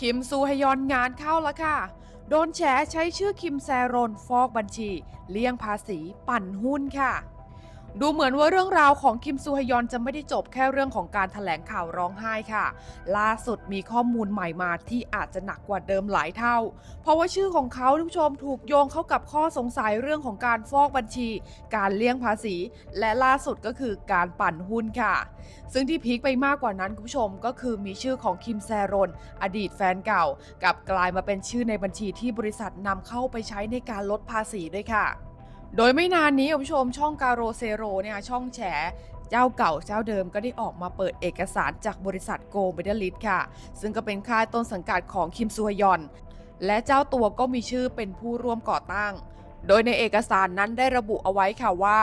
คิมซูฮยอนงานเข้าแล้วค่ะ โดนแฉใช้ชื่อคิมแซรอนฟอกบัญชี เลี่ยงภาษีปั่นหุ้นค่ะ ดูเหมือนว่าเรื่องราวของคิมซูฮยอนจะไม่ได้จบแค่เรื่องของการถแถลงข่าวร้องไห้ค่ะ ล่าสุดมีข้อมูลใหม่มาที่อาจจะหนักกว่าเดิมหลายเท่า เพราะว่าชื่อของเขาทุกผู้ชมถูกโยงเข้ากับข้อสงสัยเรื่องของการฟอกบัญชี การเลี่ยงภาษี และล่าสุดก็คือการปั่นหุ้นค่ะ ซึ่งที่พีคไปมากกว่านั้นคุณผู้ชมก็คือมีชื่อของคิมแซรอนอดีตแฟนเก่ากับกลายมาเป็นชื่อในบัญชีที่บริษัทนำเข้าไปใช้ในการลดภาษีด้วยค่ะ โดยไม่นานนี้คุณผู้ชมช่องการโรเซโรเนี่ยช่องแฉเจ้าเก่าเจ้าเดิมก็ได้ออกมาเปิดเอกสารจากบริษัทโกลเบเดลิตค่ะ ซึ่งก็เป็นค่ายต้นสังกัดของคิมซูฮยอน และเจ้าตัวก็มีชื่อเป็นผู้ร่วมก่อตั้ง โดยในเอกสารนั้นได้ระบุเอาไว้ค่ะว่า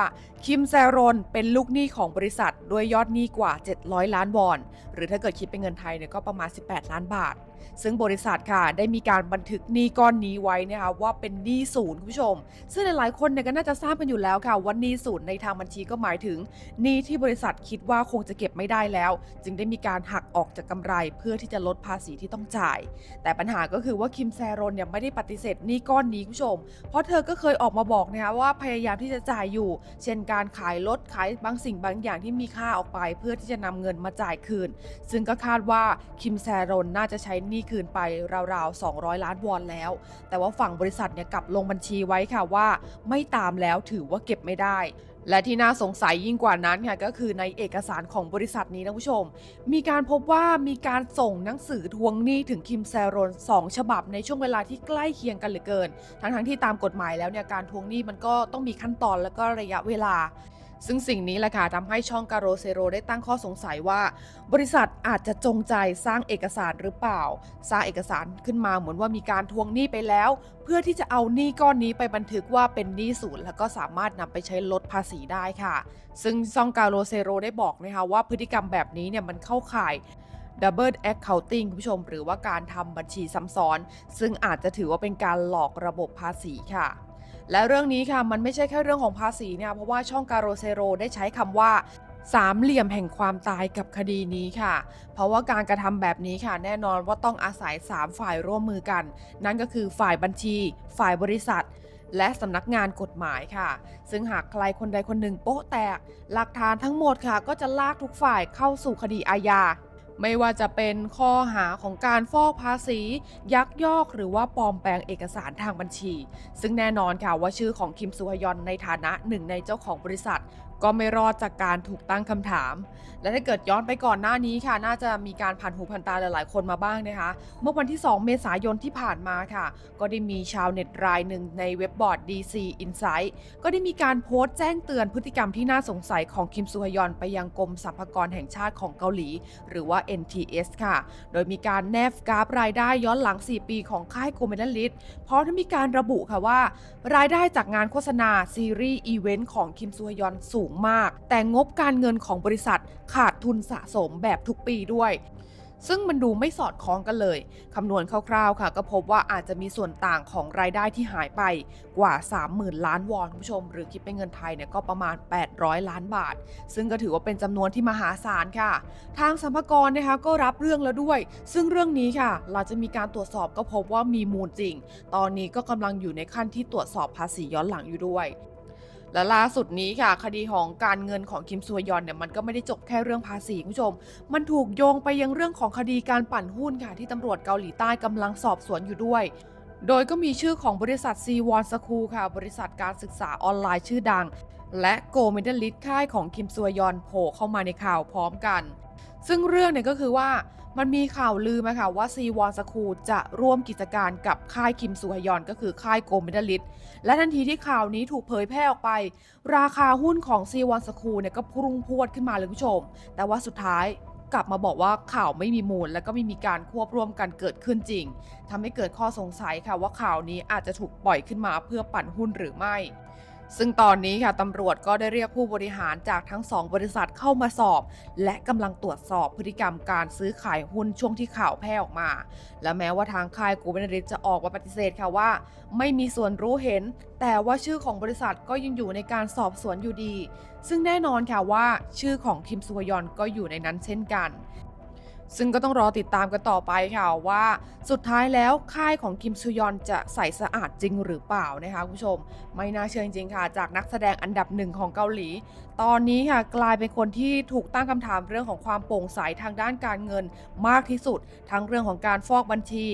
คิมแซรอนเป็นลูกหนี้ของบริษัทด้วยยอดหนี้กว่า 700 ล้านวอน หรือถ้าเกิดคิดเป็นเงินไทยเนี่ยก็ประมาณ 18 ล้านบาท ซึ่งบริษัทค่ะได้มีการบันทึกหนี้ก้อนนี้ไว้นะคะว่าเป็นหนี้ศูนย์คุณผู้ชม ซึ่งหลายๆคนเนี่ยก็น่าจะทราบกันอยู่แล้วค่ะว่าหนี้ศูนย์ในทางบัญชีก็หมายถึงหนี้ที่บริษัทคิดว่าคงจะเก็บไม่ได้แล้ว จึงได้มีการหักออกจากกำไรเพื่อที่จะลดภาษีที่ต้องจ่าย แต่ปัญหาก็คือว่าคิมแซรอนเนี่ยไม่ได้ปฏิเสธหนี้ก้อนนี้คุณผู้ชม เพราะเธอก็เคยออกมาบอกนะคะว่าพยายามที่จะจ่ายอยู่ เช่นการขายรถขายบางสิ่งบางอย่างที่มีค่าออกไป เพื่อที่จะนำเงินมาจ่ายคืน ซึ่งก็คาดว่าคิมแซรอนน่าจะใช้หนี้คืนไปราวๆ 200 ล้านวอนแล้ว แต่ว่าฝั่งบริษัทเนี่ยกลับลงบัญชีไว้ค่ะว่า ไม่ตามแล้วถือว่าเก็บไม่ได้ และที่น่าสงสัยยิ่งกว่านั้นค่ะก็คือในเอกสารของบริษัทนี้นะผู้ชม มีการพบว่ามีการส่งหนังสือทวงหนี้ถึงคิมแซรอนสองฉบับในช่วงเวลาที่ใกล้เคียงกันเหลือเกิน ทั้งๆที่ตามกฎหมายแล้วเนี่ยการทวงหนี้มันก็ต้องมีขั้นตอนและก็ระยะเวลา ซึ่งสิ่งนี้แหละค่ะทำให้ช่องการโรเซโรได้ตั้งข้อสงสัยว่า บริษัทอาจจะจงใจสร้างเอกสารหรือเปล่า สร้างเอกสารขึ้นมาเหมือนว่ามีการทวงหนี้ไปแล้ว เพื่อที่จะเอาหนี้ก้อนนี้ไปบันทึกว่าเป็นหนี้ศูนย์แล้วก็สามารถนำไปใช้ลดภาษีได้ค่ะ ซึ่งซองการโรเซโรได้บอกนะคะว่าพฤติกรรมแบบนี้เนี่ยมันเข้าข่าย Double Accounting คุณผู้ชม หรือว่าการทำบัญชีซ้ำซ้อน ซึ่งอาจจะถือว่าเป็นการหลอกระบบภาษีค่ะ และเรื่องนี้ค่ะมันไม่ใช่แค่เรื่องของภาษีเนี่ยเพราะว่าช่องการโรเซโรได้ใช้คำว่าสามเหลี่ยมแห่งความตายกับคดีนี้ค่ะ เพราะว่าการกระทำแบบนี้ค่ะ แน่นอนว่าต้องอาศัย 3 ฝ่ายร่วมมือกัน นั่นก็คือฝ่ายบัญชี ฝ่ายบริษัท และสำนักงานกฎหมายค่ะ ซึ่งหากใครคนใดคนหนึ่งโป๊ะแตก หลักฐานทั้งหมดค่ะ ก็จะลากทุกฝ่ายเข้าสู่คดีอาญา ไม่ว่าจะเป็นข้อหาของการฟอกภาษี ยักยอกหรือว่าปลอมแปลงเอกสารทางบัญชี ซึ่งแน่นอนค่ะว่าชื่อของคิมซูฮยอนในฐานะหนึ่งในเจ้าของบริษัท ก็ไม่รอดจากการถูกตั้งคำถาม และถ้าเกิดย้อนไปก่อนหน้านี้ค่ะ น่าจะมีการผ่านหูผ่านตาหลายๆ คนมาบ้างนะคะ เมื่อวันที่ 2 เมษายนที่ผ่านมาค่ะ ก็ได้มีชาวเน็ตรายหนึ่งในเว็บบอร์ด DC Insight ก็ได้มีการโพสต์แจ้งเตือนพฤติกรรมที่น่าสงสัยของคิมซูฮยอนไปยังกรมสรรพากรแห่งชาติของเกาหลี หรือว่า NTS ค่ะ โดยมีการแนบกราฟรายได้ย้อนหลัง 4 ปีของค่ายโกลเมนลิสเพราะที่มีการระบุค่ะว่า รายได้จากงานโฆษณาซีรีส์อีเวนต์ของคิมซูฮยอนสูงมาก แต่งบการเงินของบริษัทขาดทุนสะสมแบบทุกปีด้วย ซึ่งมันดูไม่สอดคล้องกันเลย คำนวณคร่าวๆค่ะ ก็พบว่าอาจจะมีส่วนต่างของรายได้ที่หายไปกว่า 30,000 ล้านวอนคุณผู้ชม หรือคิดเป็นเงินไทยเนี่ยก็ประมาณ 800 ล้านบาท ซึ่งก็ถือว่าเป็นจำนวนที่มหาศาลค่ะ ทางสัมภากรนะคะก็รับเรื่องแล้วด้วย ซึ่งเรื่องนี้ค่ะ เราจะมีการตรวจสอบก็พบว่ามีมูลจริง ตอนนี้ก็กำลังอยู่ในขั้นที่ตรวจสอบภาษีย้อนหลังอยู่ด้วย และล่าสุดนี้ค่ะ คดีของการเงินของคิมซัวยอนเนี่ยมันก็ไม่ได้จบแค่เรื่องภาษีคุณผู้ชม มันถูกโยงไปยังเรื่องของคดีการปั่นหุ้นค่ะที่ตำรวจเกาหลีใต้กำลังสอบสวนอยู่ด้วย โดยก็มีชื่อของบริษัทซีวอนสคูค่ะ บริษัทการศึกษาออนไลน์ชื่อดัง และโกลเมดลลิสค่ายของคิมซัวยอนโผล่เข้ามาในข่าวพร้อมกัน ซึ่งเรื่องเนี่ยก็คือว่ามันมีข่าวลือมาค่ะว่าซีวอนสคูจะร่วมกิจการกับค่ายคิมซูฮยอนก็คือค่ายโกลเมดลิสและทันทีที่ข่าวนี้ถูกเผยแพร่ออกไป ราคาหุ้นของซีวอนสคูเนี่ยก็พุ่งพรวดขึ้นมาเลยคุณผู้ชม แต่ว่าสุดท้ายกลับมาบอกว่าข่าวไม่มีมูล และก็ไม่มีการควบรวมกันเกิดขึ้นจริงทำให้เกิดข้อสงสัยค่ะว่าข่าวนี้อาจจะถูกปล่อยขึ้นมาเพื่อปั่นหุ้นหรือไม่ ซึ่งตอนนี้ค่ะตำรวจก็ได้เรียกผู้บริหารจากทั้งสองบริษัทเข้ามาสอบ และกำลังตรวจสอบพฤติกรรมการซื้อขายหุ้นช่วงที่ข่าวแพร่ออกมา และแม้ว่าทางค่ายกูเบนริสจะออกมาปฏิเสธค่ะว่า ไม่มีส่วนรู้เห็น แต่ว่าชื่อของบริษัทก็ยังอยู่ในการสอบสวนอยู่ดี ซึ่งแน่นอนค่ะว่า ชื่อของคิมซูฮยอนก็อยู่ในนั้นเช่นกัน ซึ่งก็ต้องรอติดตามกันต่อไปค่ะว่าสุดท้ายแล้วค่ายของคิมซูยอนจะใสสะอาดจริงหรือเปล่านะคะคุณผู้ชม ไม่น่าเชื่อจริงๆค่ะ จากนักแสดงอันดับหนึ่งของเกาหลี ตอนนี้ค่ะกลายเป็นคนที่ถูกตั้งคำถามเรื่องของความโปร่งใสทางด้านการเงินมากที่สุด ทั้งเรื่องของการฟอกบัญชี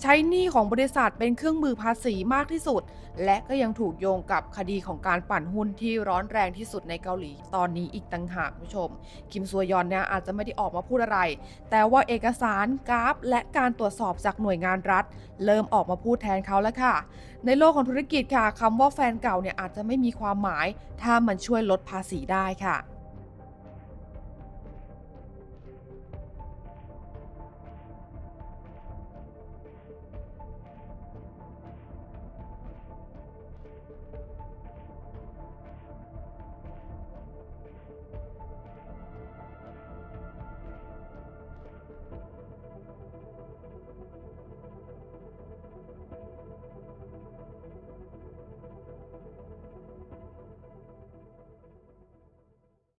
ใช้หนี้ของบริษัทเป็นเครื่องมือภาษีมากที่สุด และก็ยังถูกโยงกับคดีของการปั่นหุ้นที่ร้อนแรงที่สุดในเกาหลีตอนนี้อีกต่างหากคุณผู้ชม คิมซัวยอนเนี่ยอาจจะไม่ได้ออกมาพูดอะไร แต่ว่าเอกสารกราฟ และการตรวจสอบจากหน่วยงานรัฐ เริ่มออกมาพูดแทนเขาแล้วค่ะ ในโลกของธุรกิจค่ะคำว่าแฟนเก่าเนี่ยอาจจะไม่มีความหมาย ถ้ามันช่วยลดภาษีได้ค่ะ